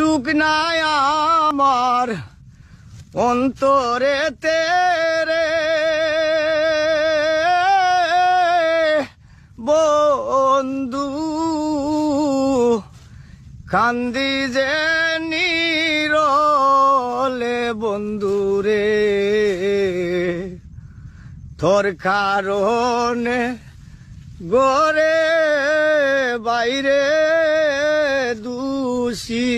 সুখ নাই আমার অন্তরে তেরে। বন্ধু কান্দি যে নিরলে বন্ধুরে। তোর কারণে গরে বাইরে দূষী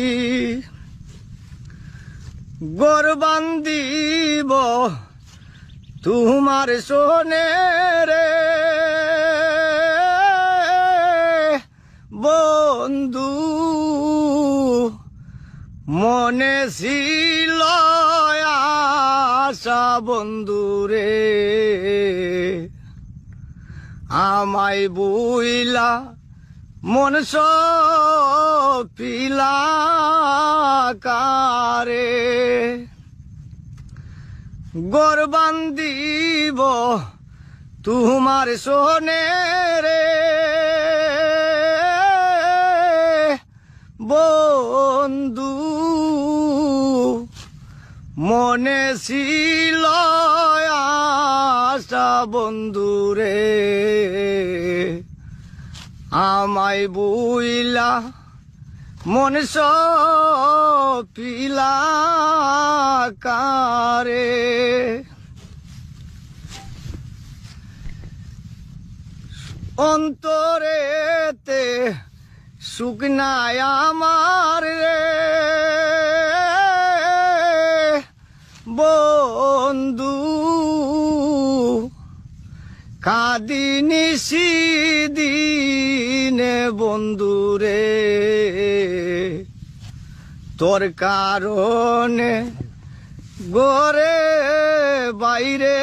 গরবান্দিব তোমার সোনে রে। বন্ধু মনে ছিল আশা বন্ধুরে আমায় বুইলা মন পিলা কারে। গরবান্দিব তোমার সোনে রে। বন্ধু মনে ছিল আশা বন্ধুরে আমায় বুইলা মন পিলা কারে। অন্তরেতে নাই আমার রে। বন্ধু কাদিনি সিদিনে বন্ধুরে তোর কারণে গরে বাইরে